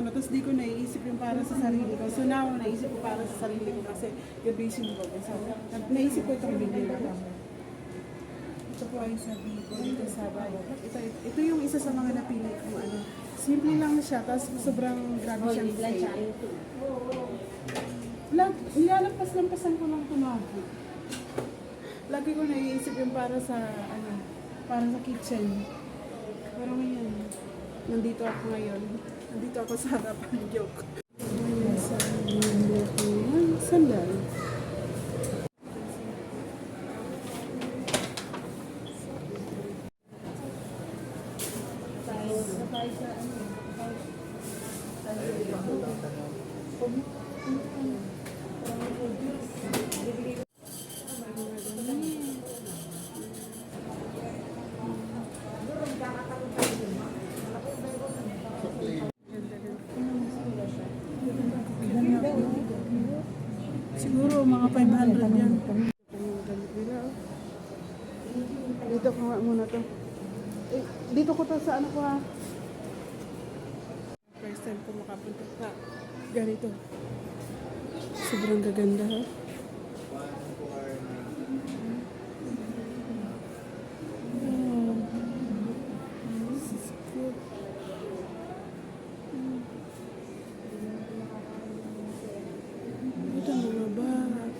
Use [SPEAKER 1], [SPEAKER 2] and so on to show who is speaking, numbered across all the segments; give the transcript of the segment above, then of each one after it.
[SPEAKER 1] ano, tapos di ko naiisip yung para sa sarili ko. So now, naisip ko para sa sarili ko kasi gabation ko. So, naisip ko itong video. Ito po ay sa Bigo, ito sa Bago. Ito, ito yung isa sa mga napili kong ano. Simple lang siya, tapos sobrang grabe siyang fake. Lag, nilalagpas-lampasan ko lang tumago. Lagi ko naiisip yung para sa, ano, para sa kitchen. Pero ngayon, nandito ako ngayon. Nandito ako sa harapan, joke. Ayan, sa mga sandal. Siguro mga 500 yan. Dito ko nga muna to. Eh, dito ko to sa ano ko ha. First time ko makapunta sa ganito. Sobrang gaganda ha. Barak.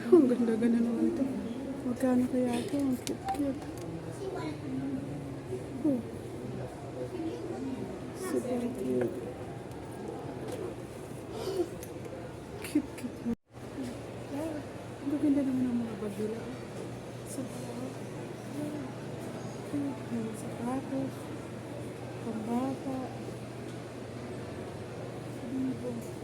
[SPEAKER 1] Ang ganda-ganda naman ito. Magkano kaya ito? Ang cute-cute. Oh. Super cute. Cute-cute. Ang ganda naman ng mga bagila. Sa Cute. Mga sapatos. Pambata. Bibo. Naba.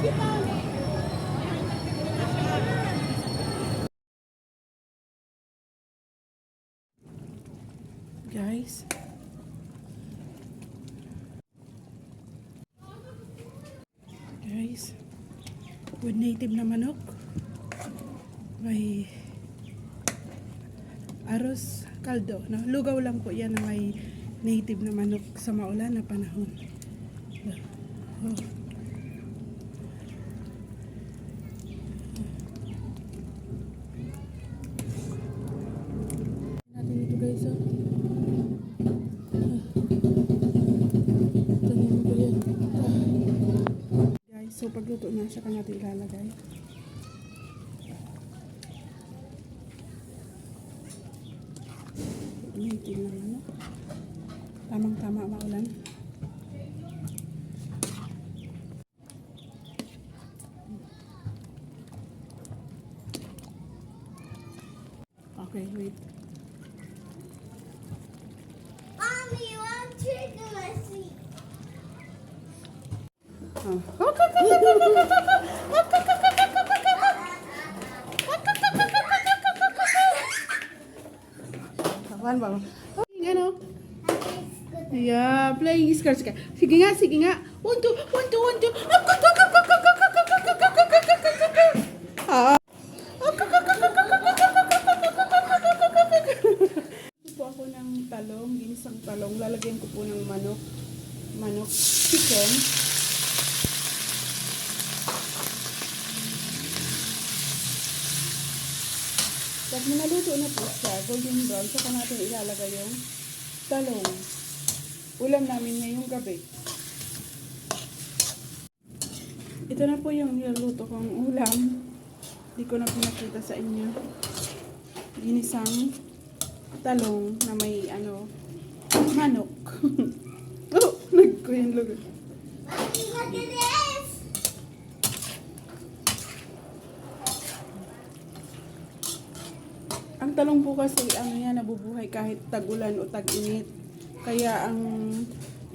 [SPEAKER 1] Guys. Guys. With native na manok. May aros kaldo. No? Lugaw lang po yan na may native na manok sa maulan na panahon. Oh. natin ito guys oh. Tanim ko yan. Guys, so pagluto na siya ka natin ilalagay. Native na ano. Tamang-tama maulan. Okay, wait. Kapan ba? Ano? Yeah, playing scratch ka. Sige nga, sige nga. One, two, one, two, one, two. Ah. Ito po ako ng talong, ginisang talong. Lalagyan ko po ng manok. Manok. Chicken. Pag naluto na po siya, golden brown, saka natin ilalagay yung talong. Ulam namin ngayong gabi. Ito na po yung niluto kong ulam. Hindi ko na pinakita sa inyo. Ginisang talong na may ano, manok. oh, nagko yung lugar. Ang talong po kasi ano yan, nabubuhay kahit tagulan o tag-init. Kaya ang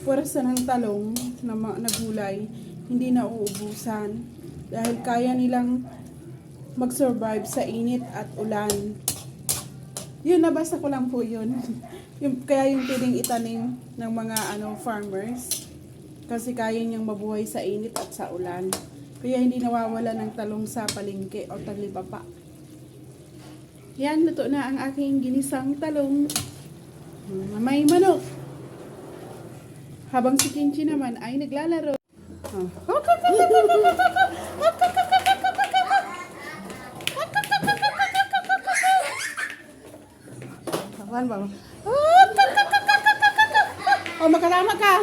[SPEAKER 1] pwersa ng talong na, na gulay, hindi na uubusan. Dahil kaya nilang mag-survive sa init at ulan. Yun, nabasa ko lang po yun. yung, kaya yung pwedeng itanim ng mga ano farmers. Kasi kaya niyang mabuhay sa init at sa ulan. Kaya hindi nawawala ng talong sa palengke o talipapa. Yan, luto na ang aking ginisang talong. Mm, May manok. Habang si Kinchi naman ay naglalaro. Oh. Kawan ba? Oh, makarama ka.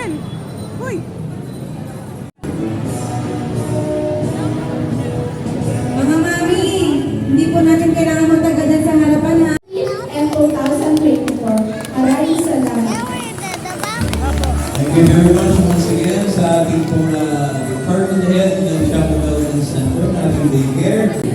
[SPEAKER 1] yan. Hoy!
[SPEAKER 2] Mga mami, hindi po natin kailangan magtagalan sa harapan ha.
[SPEAKER 1] M2024, maraming salamat.
[SPEAKER 3] Thank you very much once again sa ating pong uh, department head ng Chapel Wellness Center, ating daycare.